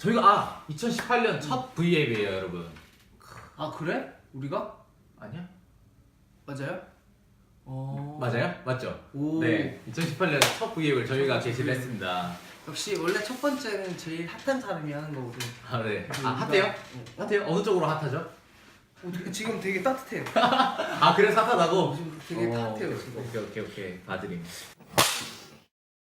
저희가 아 2018년 첫 V앱이에요 여러분 아 그래? 우리가? 아니야? 맞아요? 어 맞아요? 맞죠? 오 네 2018년 첫 V앱을 저희가 제시를 했습니다 역시 원래 첫 번째는 제일 핫한 사람이 하는 거거든 아네 아 우리가- 핫해요? 어. 핫해요? 어느 쪽으로 핫하죠? 어, 지금 되게 따뜻해요 아 그래서 핫하다고? 지금 되게 어, 핫해요 지금 오케이 오케이 오케이 봐드림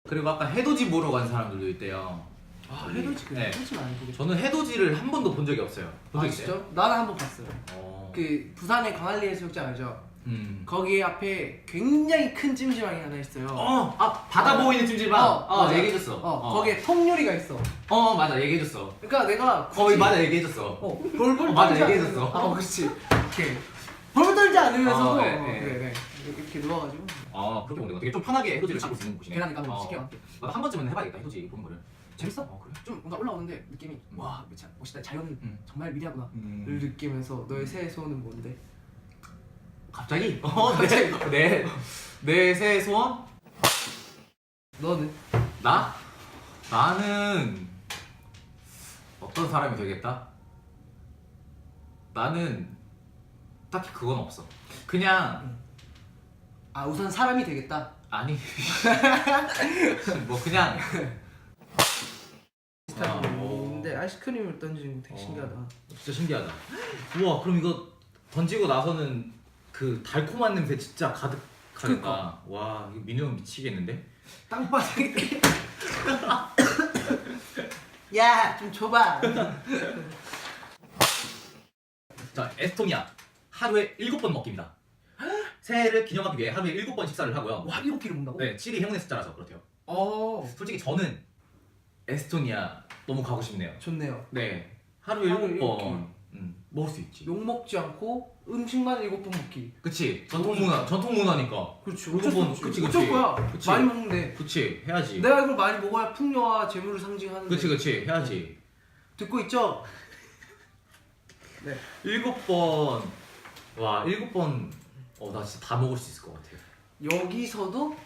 그리고 아까 해돋이 보러 간 사람들도 있대요 아 해돋이 그래 네. 해돋이는 안 보겠다 저는 해돋이를 한 번도 본 적이 없어요 본아적 있어요? 진짜? 나는 한 번 봤어요 어. 그 부산의 광안리 해수욕장 알죠? 음. 거기 앞에 굉장히 큰 찜질방이 하나 있어요 어, 아 바다 보이는 찜질방. 어, 어, 맞아. 얘기해줬어. 어, 거기에 통요리가 있어 어 맞아 얘기해줬어. 그러니까 내가 어 굳이 맞아 얘기해줬어. 어, 벌벌 어, 맞아, 떨지 얘기해줬어. 않으면서- 아, 그렇지. 오케이. 벌벌 떨지 않으면서도 어, 어, 네, 네. 그래, 그래. 이렇게 누워가지고 아 그렇게 보는 거 되게 좀 편하게 해돋이를 수 있는 곳이네. 계란에 어. 시켜. 나도 한 번쯤은 해봐야겠다 해돋이 보는 거를. 재밌어? 어 그래. 좀 뭔가 올라오는데 느낌이 와참 멋있다. 자연은 음. 정말 미리하구나. 음. 를 느끼면서 너의 새해 소원은 뭔데? 갑자기? 어 네. 네. 내 새해 소원? 너는? 나? 나는 어떤 사람이 되겠다? 나는 딱히 그건 없어. 그냥 아 우선 사람이 되겠다. 아니 뭐 그냥 비슷한 아, 어. 건데 아이스크림을 던지는 거 되게 어. 신기하다. 진짜 신기하다. 우와 그럼 이거 던지고 나서는 그 달콤한 냄새 진짜 가득하니까 와 이거 민우 형 미치겠는데? 땅바닥에 야좀 줘봐. 자 에스토니아 하루에 7번 먹기입니다. 새해를 기념하기 위해 하루에 7번 식사를 하고요. 와 일곱 끼를 먹는다고? 네 7이 행운의 숫자라서 그렇대요. 어 솔직히 저는 에스토니아 너무 가고 싶네요. 좋네요. 네 하루에 하루에 7번 음, 먹을 수 있지. 욕 먹지 않고 음식만 일곱 번 먹기. 그치 전통 문화 전통 문화니까. 그렇지. 어쩔 수 없지. 그치, 그치. 어쩔 거야. 그치. 많이 먹는데. 그치 해야지. 내가 이걸 많이 먹어야 풍요와 재물을 상징하는데. 그치 그치 해야지. 듣고 있죠? 네. 일곱 번. 와, 일곱 번. 어, 나 진짜 다 먹을 수 있을 것 같아요. 여기서도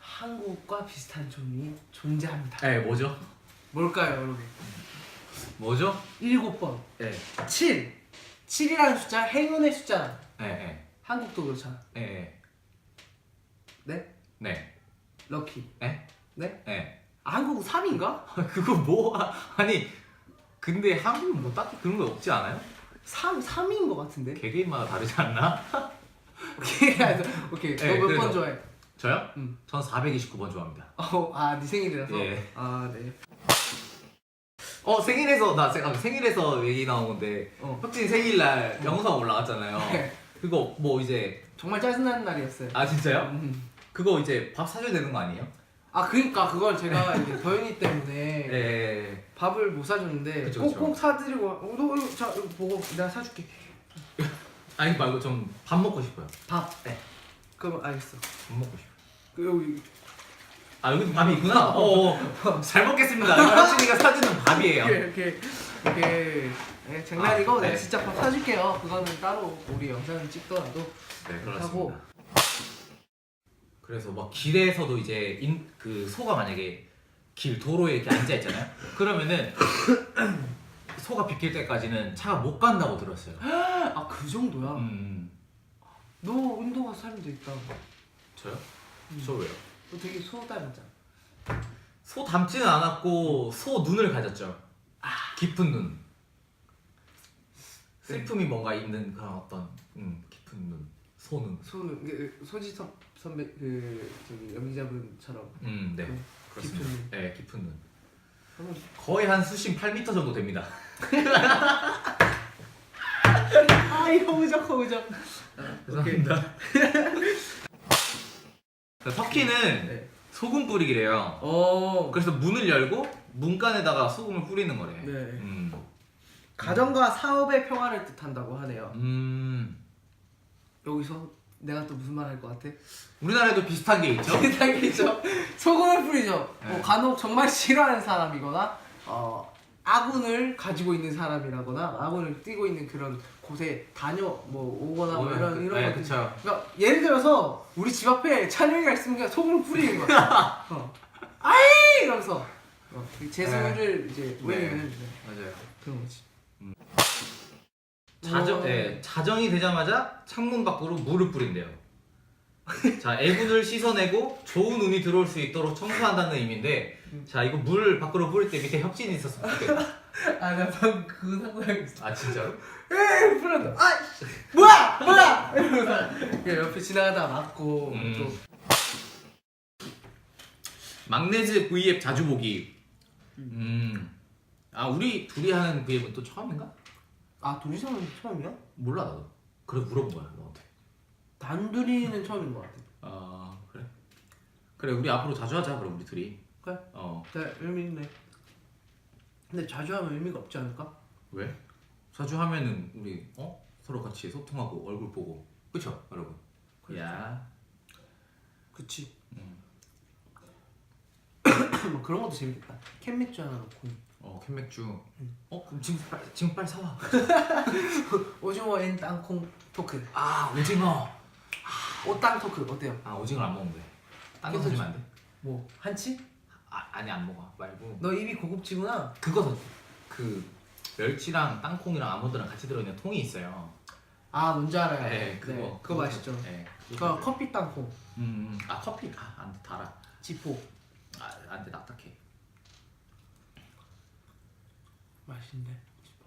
한국과 비슷한 점이 존재합니다. 에, 뭐죠? 뭘까요, 여러분? 뭐죠? 일곱 번. 에, 7. 7이라는 숫자 행운의 숫자잖아. 에, 에, 한국도 그렇잖아. 에, 에, 네? 네, 럭키. 에, 네? 에. 아, 한국 3인가? 그거 뭐? 아니, 근데 한국은 뭐 딱히 그런 거 없지 않아요? 3, 3인 것 같은데? 개개인마다 다르지 않나? 오케이, 알았어. 오케이. 네, 너몇번 그래서- 좋아해? 저요? 응. 전 429번 좋아합니다. 어, 아, 네 생일이라서? 예. 아, 네. 어, 생일에서, 나 생각, 생일에서 얘기 나온 건데, 어. 혁진 생일날 영상 올라갔잖아요. 네. 그거 뭐 이제, 정말 짜증나는 날이었어요. 아, 진짜요? 음. 그거 이제 밥 사줘야 되는 거 아니에요? 아, 그니까 그걸 제가 이제 도현이 때문에 예. 밥을 못 사줬는데 그쵸, 꼭 그쵸. 꼭 사드리고 어, 너 이거 자 이거 보고 내가 사줄게 아니 말고 좀 밥 먹고 싶어요. 밥 네. 그럼 알겠어 밥 먹고 싶어요. 그 여기 아 여기 밥이 있구나. 어, 어. 잘 먹겠습니다. 혁진이가 사주는 밥이에요. 이렇게 이렇게 이렇게 네, 장난이고 아, 네. 내가 진짜 밥 사줄게요 그거는 따로 우리 영상을 찍더라도 네 하고. 그렇습니다. 그래서 막 길에서도 이제 인, 그 소가 만약에 길 도로에 이렇게 앉아 있잖아요. 그러면은 소가 비킬 때까지는 차가 못 간다고 들었어요. 아 그 정도야 음 너 운동화 사람도 있다 저요? 음. 저 왜요? 너 되게 소 닮았잖아 소 닮지는 않았고 소 눈을 가졌죠. 깊은 눈. 슬픔이 뭔가 있는 그런 어떤 음, 깊은 눈. 소눈. 소는 그, 소지섭 선배 그 저기 연기자분처럼 음, 네. 음, 그렇습니다. 깊은 눈. 네, 깊은 눈. 한번 거의 한 수심 8m 정도 됩니다. 아이 허우적 허우적 죄송합니다. 터키는 네. 소금 뿌리기래요. 어 그래서 문을 열고 문간에다가 소금을 뿌리는 거래. 네. 음. 가정과 사업의 평화를 뜻한다고 하네요. 음. 여기서 내가 또 무슨 말 할 것 같아? 우리나라에도 비슷한 게 있죠? 당기죠. 소금을 뿌리죠. 네. 뭐 간혹 정말 싫어하는 사람이거나 어, 아군을 가지고 있는 사람이라거나 아군을 띄고 있는 그런 곳에 다녀 뭐 오거나 뭐 이런 이런 네, 것들. 그쵸. 그러니까 예를 들어서 우리 집 앞에 찬영이가 있으면 그냥 소금을 뿌리는 거야. 어. 아이 이러면서 어, 제수를 이제 올리면 네. 맞아요. 그런 거지. 자정, 어. 예, 자정이 되자마자 창문 밖으로 물을 뿌린대요. 자, 애군을 씻어내고 좋은 운이 들어올 수 있도록 청소한다는 의미인데, 자, 이거 물 밖으로 뿌릴 때 밑에 협진이 있었으면 좋겠다. 아나 방금 그거 상상했어. 아, 진짜로? 에이 불안다. 아 씨, 뭐야 뭐야 이러면서 그냥 옆에 지나가다 맞고 음. 또 막내즈 V앱 자주 보기. 음. 아, 우리 둘이 하는 V앱은 또 처음인가? 아 둘이서는 처음이야? 몰라, 나도. 그래, 물어본 거야, 너한테. 단둘이는 처음인 것 같아. 아, 그래. 그래, 우리 앞으로 자주 하자, 그럼 우리 둘이. 그래. 어, 네 의미 있네. 근데 자주 하면 의미가 없지 않을까? 왜? 자주 하면은 우리 어 서로 같이 소통하고 얼굴 보고 그쵸 여러분? 그렇죠. 야 그치. 음. 뭐 그런 것도 재밌겠다. 캔맥주 하나 넣고 어 캔맥주 어 그럼 지금 빨리 지금 빨리 사와 오징어 앤 땅콩 토크. 아 오징어 오땅 토크 어때요? 아 오징어 안 먹는데 딴거 그래서 사주면 안 돼? 뭐 한치? 아 아니 안 먹어 말고 너 입이 고급지구나. 그거 사- 그 멸치랑 땅콩이랑 아몬드랑 같이 들어있는 통이 있어요 아 뭔지 알아요. 네 그거 그거 맛있죠. 네 그거 커피 땅콩 음, 음. 아 커피 아안돼 달아 지포 아 안돼 딱딱해. 지포.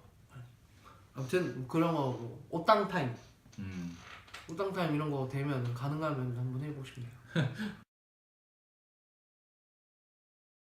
아무튼 그런 거뭐 오땅 타임, 음 오땅 타임 이런 거 되면 가능하면 한번 해보고 싶네요.